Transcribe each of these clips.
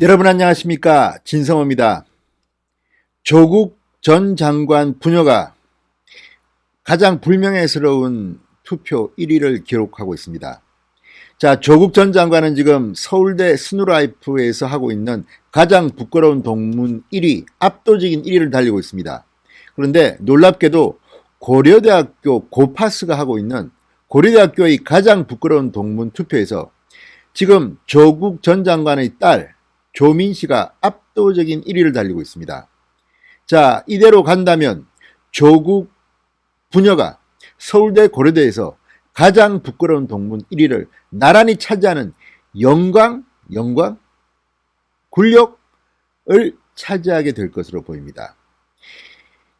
여러분 안녕하십니까 진성호입니다. 조국 전 장관 부녀가 가장 불명예스러운 투표 1위를 기록하고 있습니다. 자, 조국 전 장관은 지금 서울대 스누라이프에서 하고 있는 가장 부끄러운 동문 1위, 압도적인 1위를 달리고 있습니다. 그런데 놀랍게도 고려대학교 고파스가 하고 있는 고려대학교의 가장 부끄러운 동문 투표에서 지금 조국 전 장관의 딸 조민 씨가 압도적인 1위를 달리고 있습니다. 자, 이대로 간다면 조국 부녀가 서울대 고려대에서 가장 부끄러운 동문 1위를 나란히 차지하는 영광, 영광, 굴력을 차지하게 될 것으로 보입니다.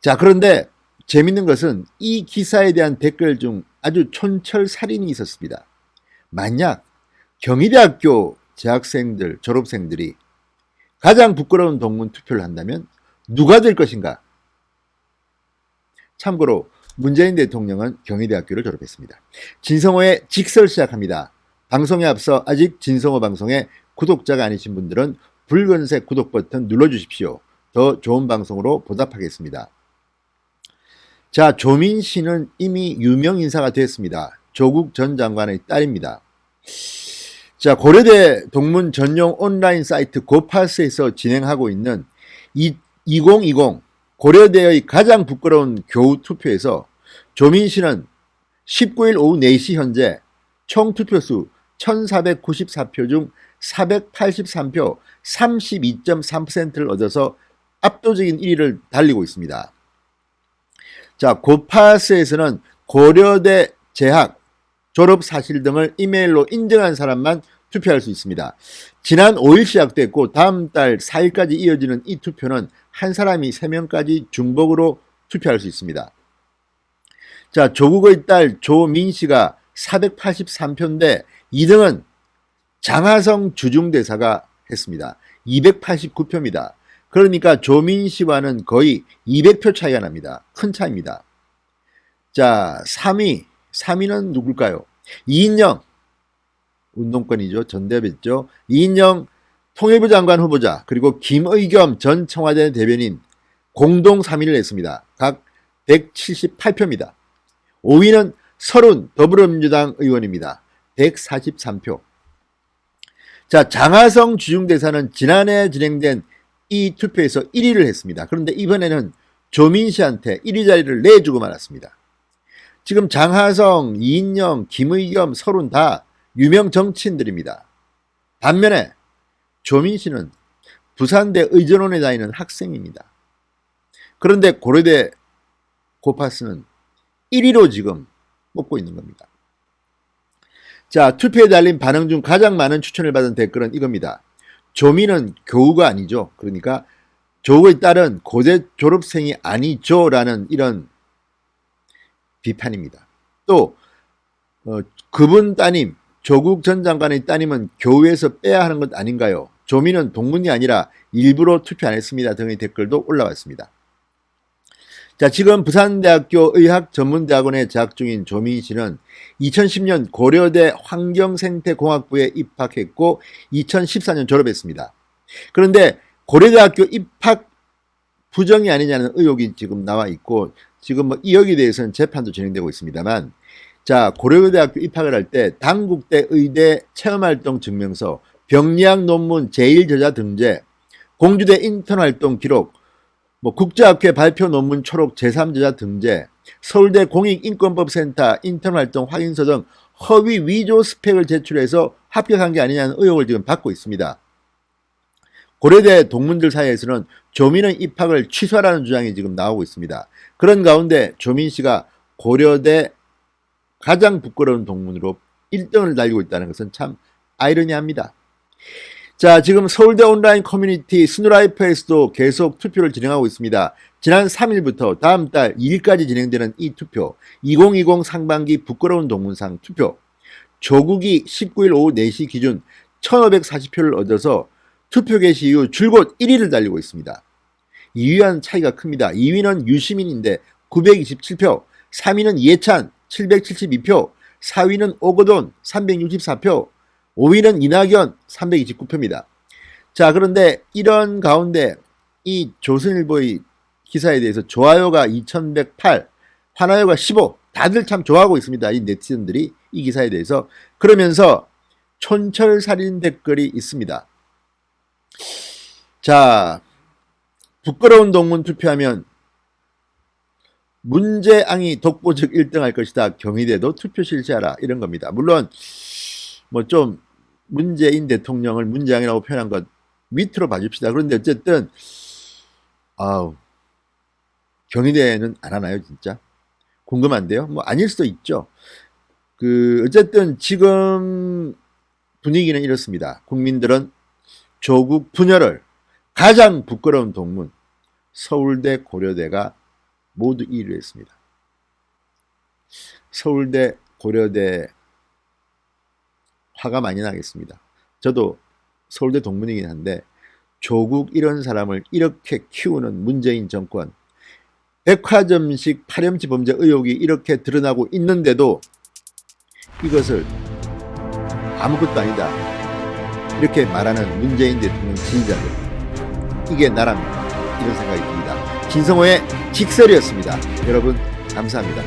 자, 그런데 재밌는 것은 이 기사에 대한 댓글 중 아주 촌철살인이 있었습니다. 만약 경희대학교 재학생들, 졸업생들이 가장 부끄러운 동문 투표를 한다면 누가 될 것인가? 참고로 문재인 대통령은 경희대학교를 졸업했습니다. 진성호의 직설 시작합니다. 방송에 앞서 아직 진성호 방송에 구독자가 아니신 분들은 붉은색 구독 버튼 눌러주십시오. 더 좋은 방송으로 보답하겠습니다. 자, 조민 씨는 이미 유명 인사가 됐습니다. 조국 전 장관의 딸입니다. 자, 고려대 동문 전용 온라인 사이트 고파스에서 진행하고 있는 2020 고려대의 가장 부끄러운 교우 투표에서 조민 씨는 19일 오후 4시 현재 총 투표수 1494표 중 483표 32.3%를 얻어서 압도적인 1위를 달리고 있습니다. 자, 고파스에서는 고려대 재학, 졸업 사실 등을 이메일로 인정한 사람만 투표할 수 있습니다. 지난 5일 시작됐고 다음 달 4일까지 이어지는 이 투표는 한 사람이 3명까지 중복으로 투표할 수 있습니다. 자, 조국의 딸 조민 씨가 483표인데 2등은 장하성 주중대사가 했습니다. 289표입니다. 그러니까 조민 씨와는 거의 200표 차이가 납니다. 큰 차이입니다. 자, 3위. 3위는 누굴까요? 이인영. 운동권이죠. 전대협했죠. 이인영 통일부 장관 후보자 그리고 김의겸 전 청와대 대변인 공동 3위를 냈습니다. 각 178표입니다. 5위는 서른 더불어민주당 의원입니다. 143표. 자, 장하성 주중대사는 지난해 진행된 이 투표에서 1위를 했습니다. 그런데 이번에는 조민 씨한테 1위 자리를 내주고 말았습니다. 지금 장하성, 이인영, 김의겸, 서른 다 유명 정치인들입니다. 반면에 조민 씨는 부산대 의전원에 다니는 학생입니다. 그런데 고려대 고파스는 1위로 지금 뽑고 있는 겁니다. 자, 투표에 달린 반응 중 가장 많은 추천을 받은 댓글은 이겁니다. 조민은 교우가 아니죠. 그러니까 조국의 딸은 고대 졸업생이 아니죠. 라는 이런 비판입니다. 또, 어, 그분 따님, 조국 전 장관의 따님은 교우에서 빼야 하는 것 아닌가요? 조민은 동문이 아니라 일부러 투표 안 했습니다. 등의 댓글도 올라왔습니다. 자, 지금 부산대학교 의학전문대학원에 재학 중인 조민 씨는 2010년 고려대 환경생태공학부에 입학했고 2014년 졸업했습니다. 그런데 고려대학교 입학 부정이 아니냐는 의혹이 지금 나와 있고 지금 뭐 이역에 대해서는 재판도 진행되고 있습니다만 자, 고려대학교 입학을 할 때 당국대 의대 체험활동 증명서, 병리학 논문 제1저자 등재, 공주대 인턴활동 기록, 뭐 국제학회 발표 논문 초록 제3저자 등재, 서울대 공익인권법센터 인턴활동 확인서 등 허위 위조 스펙을 제출해서 합격한 게 아니냐는 의혹을 지금 받고 있습니다. 고려대 동문들 사이에서는 조민의 입학을 취소하라는 주장이 지금 나오고 있습니다. 그런 가운데 조민 씨가 고려대 가장 부끄러운 동문으로 1등을 달리고 있다는 것은 참 아이러니합니다. 자, 지금 서울대 온라인 커뮤니티 스누라이프에서도 계속 투표를 진행하고 있습니다. 지난 3일부터 다음 달 2일까지 진행되는 이 투표, 2020 상반기 부끄러운 동문상 투표, 조국이 19일 오후 4시 기준 1540표를 얻어서 투표 개시 이후 줄곧 1위를 달리고 있습니다. 2위와는 차이가 큽니다. 2위는 유시민인데 927표, 3위는 이해찬 772표, 4위는 오거돈 364표, 5위는 이낙연 329표입니다. 자, 그런데 이런 가운데 이 조선일보의 기사에 대해서 좋아요가 2108, 화나요가 15, 다들 참 좋아하고 있습니다. 이 네티즌들이 이 기사에 대해서. 그러면서 촌철살인 댓글이 있습니다. 자, 부끄러운 동문 투표하면 문재앙이 독보적 1등 할 것이다. 경희대도 투표 실시하라. 이런 겁니다. 물론, 뭐 좀 문재인 대통령을 문재앙이라고 표현한 것 밑으로 봐줍시다. 그런데 어쨌든, 아우, 경희대는 안 하나요, 진짜? 궁금한데요? 뭐 아닐 수도 있죠. 그, 어쨌든 지금 분위기는 이렇습니다. 국민들은 조국 분열을 가장 부끄러운 동문, 서울대, 고려대가 모두 1위를 했습니다. 서울대, 고려대 화가 많이 나겠습니다. 저도 서울대 동문이긴 한데 조국 이런 사람을 이렇게 키우는 문재인 정권 백화점식 파렴치 범죄 의혹이 이렇게 드러나고 있는데도 이것을 아무것도 아니다 이렇게 말하는 문재인 대통령 지지자들 이게 나랍니다. 이런 생각이 듭니다. 진성호의 직설이었습니다. 여러분 감사합니다